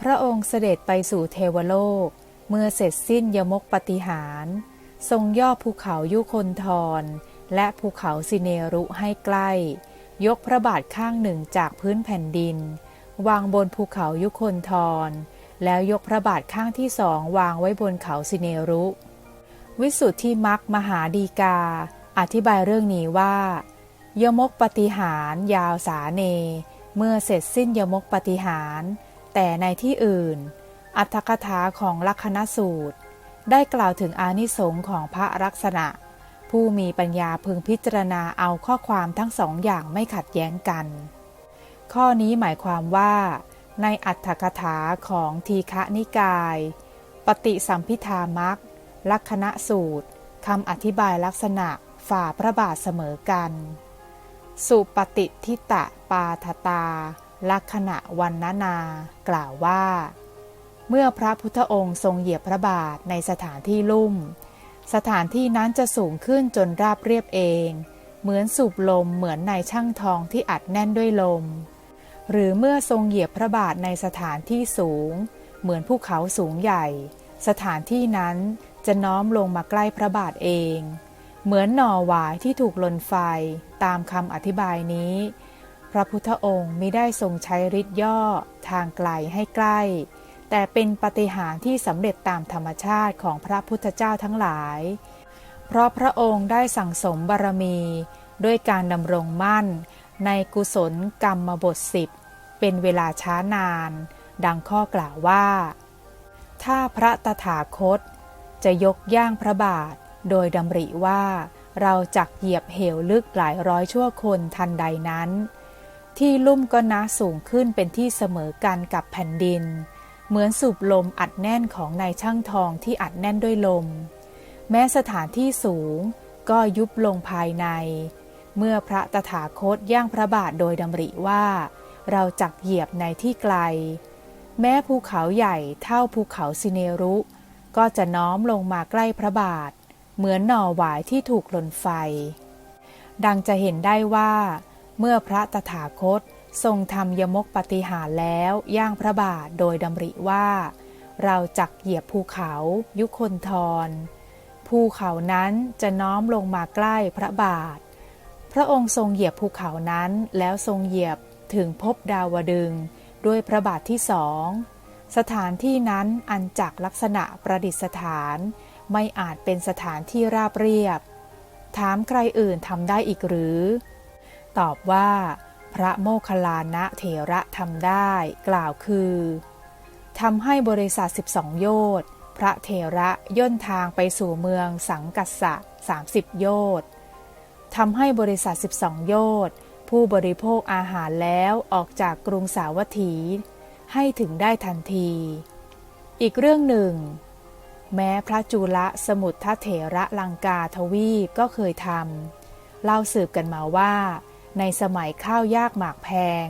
พระองค์เสด็จไปสู่เทวโลก เมื่อเสร็จสิ้นยมกปฏิหาร ทรงย่อภูเขายุคนทร และภูเขาสิเนรุให้ใกล้ ยกพระบาทข้างหนึ่งจากพื้นแผ่นดิน วางบนภูเขายุคนทร แล้วยกพระบาทข้างที่สองวางไว้บนเขาสิเนรุ วิสุทธิมักมหาดีกา อธิบายเรื่องนี้ว่า ยมกปฏิหารยาวสาเน เมื่อเสร็จสิ้นยมกปฏิหาร แต่ในที่อื่น อัตถกถาของลักขณสูตร ได้กล่าวถึงอานิสงค์ของพระลักษณะ ผู้มีปัญญาพึงพิจารณาเอาข้อความทั้งสองอย่างไม่ขัดแย้งกัน ข้อนี้หมายความว่า ในอัตถกถาของทีฆนิกาย ปฏิสัมพิธามักลักขณสูตรคำอธิบายลักษณะฝ่าพระบาทเสมอกัน สุปฏิทิตะปาทตา ลักษณะวันนนากล่าวว่า เมื่อพระพุทธองค์ทรงเหยียบพระบาทในสถานที่ลุ่ม สถานที่นั้นจะสูงขึ้นจนราบเรียบเอง เหมือนสูบลมเหมือนในช่างทองที่อัดแน่นด้วยลม หรือเมื่อทรงเหยียบพระบาทในสถานที่สูง เหมือนภูเขาสูงใหญ่ สถานที่นั้นจะน้อมลงมาใกล้พระบาทเอง เหมือนหน่อหวายที่ถูกลนไฟตามคำอธิบายนี้ พระพุทธองค์มิได้ทรงใช้ฤทธิ์ย่อทางไกลให้ใกล้ แต่เป็นปฏิหารย์ที่สำเร็จตามธรรมชาติของพระพุทธเจ้าทั้งหลาย เพราะพระองค์ได้สั่งสมบารมี ด้วยการดำรงมั่น ในกุศลกรรมบทสิบเป็นเวลาช้านาน ดังข้อกล่าวว่า ถ้าพระตถาคต จะยกย่างพระบาท โดยดำริว่า เราจักเหยียบเหวลึกหลายร้อยชั่วคนทันใดนั้น ที่ลุ่มก็นะสูงขึ้นเป็นที่เสมอกันกับแผ่นดิน เหมือนสูบลมอัดแน่นของนายช่างทองที่อัดแน่นด้วยลม แม้สถานที่สูงก็ยุบลงภายใน เมื่อพระตถาคตย่างพระบาทโดยดำริว่า เราจักเหยียบในที่ไกล แม้ภูเขาใหญ่เท่าภูเขาสิเนรุ ก็จะน้อมลงมาใกล้พระบาท เหมือนหน่อหวายที่ถูกหล่นไฟ ดังจะเห็นได้ว่า เมื่อพระตถาคตทรงทำยมกปฏิหารแล้วย่างพระบาทโดยดำริว่า เราจักเหยียบภูเขายุคนทร ภูเขานั้นจะน้อมลงมาใกล้พระบาท พระองค์ทรงเหยียบภูเขานั้นแล้วทรงเหยียบถึงพบดาวดึงด้วยพระบาทที่สองสถานที่นั้นอันจักลักษณะประดิษฐาน ไม่อาจเป็นสถานที่ราบเรียบ ถามใครอื่นทำได้อีกหรือ ตอบว่า พระโมคคัลลานะเถระทำได้ กล่าวคือทำให้บริษัท 12 โยชน์พระเถระย่นทางไปสู่เมืองสังกัสสะ30 โยชน์ทำให้บริษัท 12 โยชน์ผู้บริโภคอาหารแล้วออกจากกรุงสาวัตถี ให้ถึงได้ทันที อีกเรื่องหนึ่ง แม้พระจุลสมุทธเถระลังกาทวีปก็เคยทำเล่าสืบกันมาว่า ในสมัยข้าวยากหมากแพง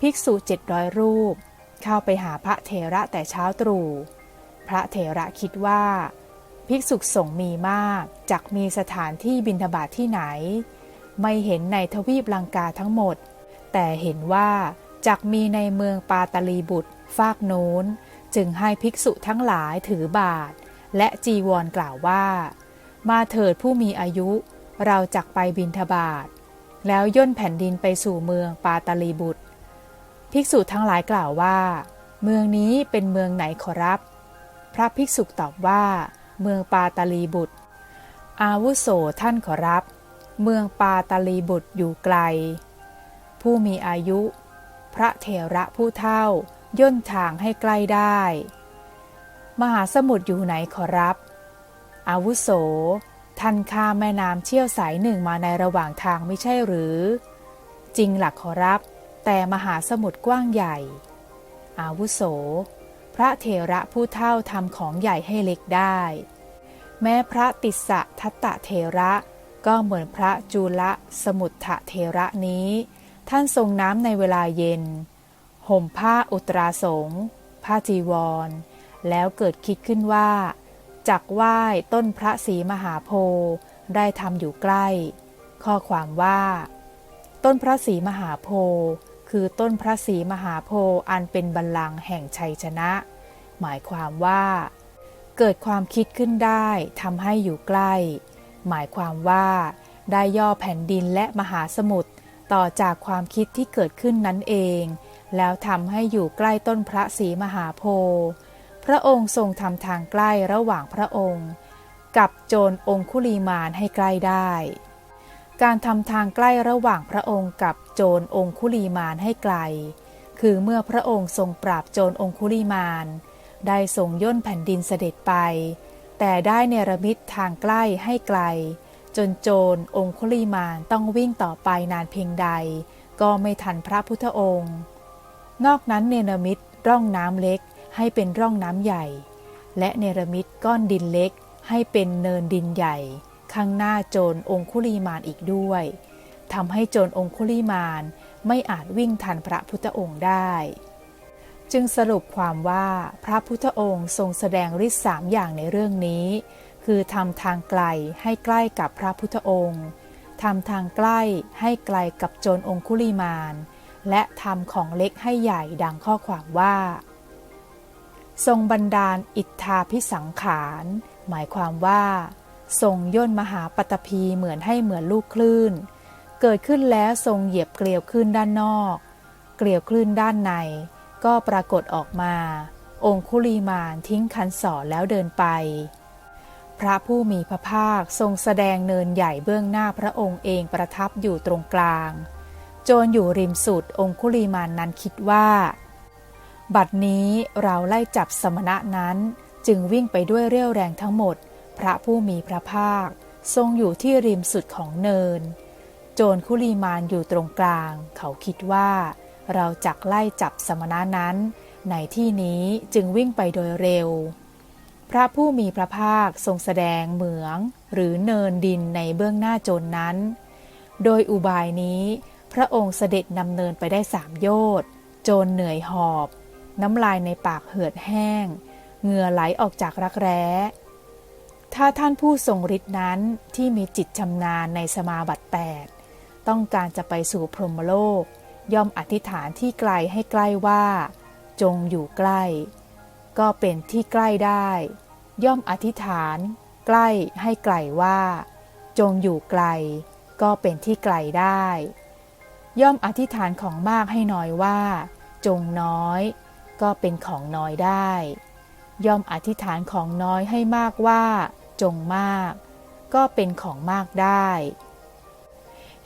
ภิกษุเจ็ดร้อยรูป เข้าไปหาพระเถระแต่เช้าตรู่ พระเถระคิดว่า ภิกษุสงฆ์มีมากจักมีสถานที่บิณฑบาตทที่ไหน ไม่เห็นในทวีปลังกาทั้งหมด แต่เห็นว่าจักมีในเมืองปาตลีบุตร ฟากโน้น จึงให้ภิกษุทั้งหลายถือบาท และจีวรกล่าวว่า มาเถิดผู้มีอายุ เราจักไปบินทบาท แล้วย่นแผ่นดินไปสู่เมืองปาตลีบุตร ภิกษุทั้งหลายกล่าวว่า เมืองนี้เป็นเมืองไหนขอรับ พระภิกษุตอบว่า เมืองปาตลีบุตร อาวุโสท่านขอรับ เมืองปาตลีบุตรอยู่ไกล ผู้มีอายุ พระเถระผู้เท่าย่นทางให้ใกล้ได้ มหาสมุทรอยู่ไหนขอรับ อาวุโส ท่านข้ามแม่น้ำเชี่ยวสายหนึ่งมาในระหว่างทางไม่ใช่หรือ จริงหลักขอรับ แต่มหาสมุทรกว้างใหญ่ อาวุโส พระเถระผู้เท่าทำของใหญ่ให้เล็กได้ แม้พระติสะทัตตะเถระก็เหมือนพระจุลสมุทธเถระนี้ ท่านทรงน้ำในเวลาเย็น ห่มผ้าอุตราสงผ้าจีวร แล้วเกิดคิดขึ้นว่า จักไหว้ต้นพระศรีมหาโพธิ์ได้ทำอยู่ใกล้ ข้อความว่า ต้นพระศรีมหาโพธิ์คือต้นพระศรีมหาโพธิ์อันเป็นบัลลังก์แห่งชัยชนะ หมายความว่า เกิดความคิดขึ้นได้ทำให้อยู่ใกล้ หมายความว่า ได้ย่อแผ่นดินและมหาสมุทรต่อจากความคิดที่เกิดขึ้นนั้นเอง แล้วทำให้อยู่ใกล้ต้นพระศรีมหาโพธิ์พ ระองค์ทรงทำทางใกล้ระหว่างพระองค์ กับโจรองคุลีมานให้ใกล้ได้ การทำทางใกล้ระหว่างพระองค์กับโจรองคุลีมานให้ไกล คือเมื่อพระองค์ทรงปราบโจรองคุลีมาน ได้ทรงย่นแผ่นดินเสด็จไป แต่ได้เนรมิตทางใกล้ให้ไกล จนโจรองคุลีมานต้องวิ่งต่อไปนานเพียงใด ก็ไม่ทันพระพุทธองค์ นอกนั้นเนรมิตร่องน้ำเล็ก ให้เป็นร่องน้ำใหญ่ และเนรมิตก้อนดินเล็ก ให้เป็นเนินดินใหญ่ ข้างหน้าโจรองคุลีมานอีกด้วยทำให้โจรองคุลีมานไม่อาจวิ่งทันพระพุทธองค์ได้ จึงสรุปความว่าพระพุทธองค์ทรงแสดงฤทธิ์สามอย่างในเรื่องนี้ คือทำทางไกลให้ใกล้กับพระพุทธองค์ทำทางใกล้ให้ไกลกับโจรองคุลีมาน และทำของเล็กให้ใหญ่ดังข้อความว่า ทรงบันดาลอิทธาพิสังขาร หมายความว่าทรงย่นมหาปตพีเหมือนให้เหมือนลูกคลื่น เกิดขึ้นแล้วทรงเหยียบเกลียวคลื่นด้านนอก เกลียวคลื่นด้านใน ก็ปรากฏออกมา องคุลีมานทิ้งคันศรแล้วเดินไป พระผู้มีพระภาคทรงแสดงเนินใหญ่เบื้องหน้าพระองค์เองประทับอยู่ตรงกลาง โจรอยู่ริมสุดองคุลีมานนั้นคิดว่า บัดนี้เราไล่จับสมณะนั้น จึงวิ่งไปด้วยเรี่ยวแรงทั้งหมด พระผู้มีพระภาค ทรงอยู่ที่ริมสุดของเนิน โจรคุลีมานอยู่ตรงกลาง เขาคิดว่า เราจักไล่จับสมณะนั้น ในที่นี้จึงวิ่งไปโดยเร็ว พระผู้มีพระภาคทรงแสดงเหมือง หรือเนินดินในเบื้องหน้าโจรนนั้น โดยอุบายนี้ พระองค์เสด็จนำเนินไปได้สามโยชน์โจรเหนื่อยหอบ น้ำลายในปากเหือดแห้ง เหงื่อไหลออกจากรักแร้ ถ้าท่านผู้ทรงฤทธินั้นที่มีจิตชำนาญในสมาบัติแปดต้องการจะไปสู่พรหมโลก ย่อมอธิษฐานที่ไกลให้ใกล้ว่า จงอยู่ใกล้ ก็เป็นที่ใกล้ได้ ย่อมอธิษฐาน ใกล้ให้ไกลว่า จงอยู่ไกล ก็เป็นที่ไกลได้ ย่อมอธิษฐานของมากให้น้อยว่า จงน้อย ก็เป็นของน้อยได้ ย่อมอธิษฐานของน้อยให้มากว่า จงมาก ก็เป็นของมากได้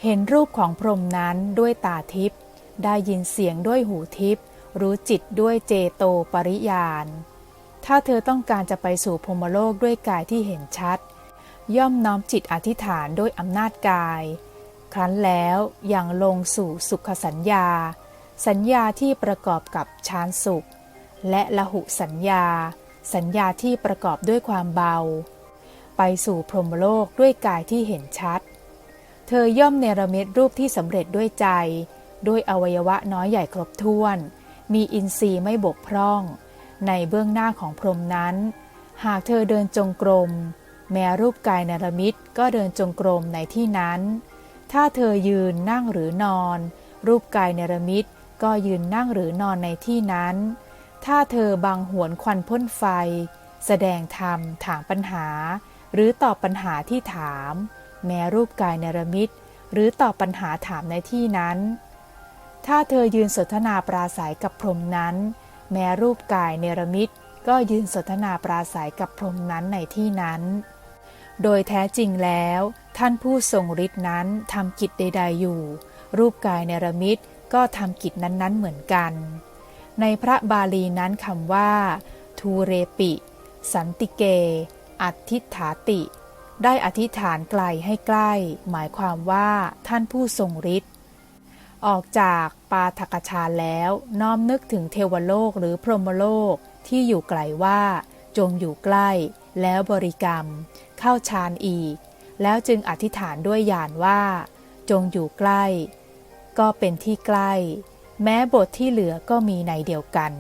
เห็นรูปของพรหมนั้นด้วยตาทิพย์ได้ยินเสียงด้วยหูทิพย์รู้จิตด้วยเจโตปริยาน ถ้าเธอต้องการจะไปสู่พรมโลกด้วยกายที่เห็นชัด ย่อมน้อมจิตอธิษฐานด้วยอำนาจกาย ครั้นแล้วอย่างลงสู่สุขสัญญา สัญญาที่ประกอบกับฌานสุข และละหุสัญญา สัญญาที่ประกอบด้วยความเบา ไปสู่พรหมโลกด้วยกายที่เห็นชัด เธอย่อมเนรมิตรูปที่สำเร็จด้วยใจ ด้วยอวัยวะน้อยใหญ่ครบถ้วน มีอินทรีย์ไม่บกพร่อง ในเบื้องหน้าของพรหมนั้น หากเธอเดินจงกรม แม้รูปกายเนรมิตก็เดินจงกรมในที่นั้น ถ้าเธอยืนนั่งหรือนอน รูปกายเนรมิต ก็ยืนนั่งหรือนอนในที่นั้น ถ้าเธอบังหวนควันพ่นไฟ แสดงธรรมถามปัญหา หรือตอบปัญหาที่ถาม แม้รูปกายเนรมิตหรือตอบปัญหาถามในที่นั้น ถ้าเธอยืนสนทนาปราศัยกับพรหมนั้น แม้รูปกายเนรมิตก็ยืนสนทนาปราศัยกับพรหมนั้นในที่นั้น โดยแท้จริงแล้ว ท่านผู้ทรงฤทธินั้นทำกิจใด ๆอยู่ รูปกายเนรมิต ก็ทำกิจนั้นๆเหมือนกัน ในพระบาลีนั้นคำว่า ทูเรปิ สันติเก อัทิฐาติ ได้อธิษฐานไกลให้ใกล้ หมายความว่าท่านผู้ทรงฤทธิ์ออกจากปาทกชาแล้วน้อมนึกถึงเทวโลกหรือพรหมโลกที่อยู่ไกลว่า จงอยู่ใกล้ แล้วบริกรรม เข้าฌานอีก แล้วจึงอธิษฐานด้วยญาณว่า จงอยู่ใกล้ ก็เป็นที่ใกล้ แม้บทที่เหลือก็มีในเดียวกัน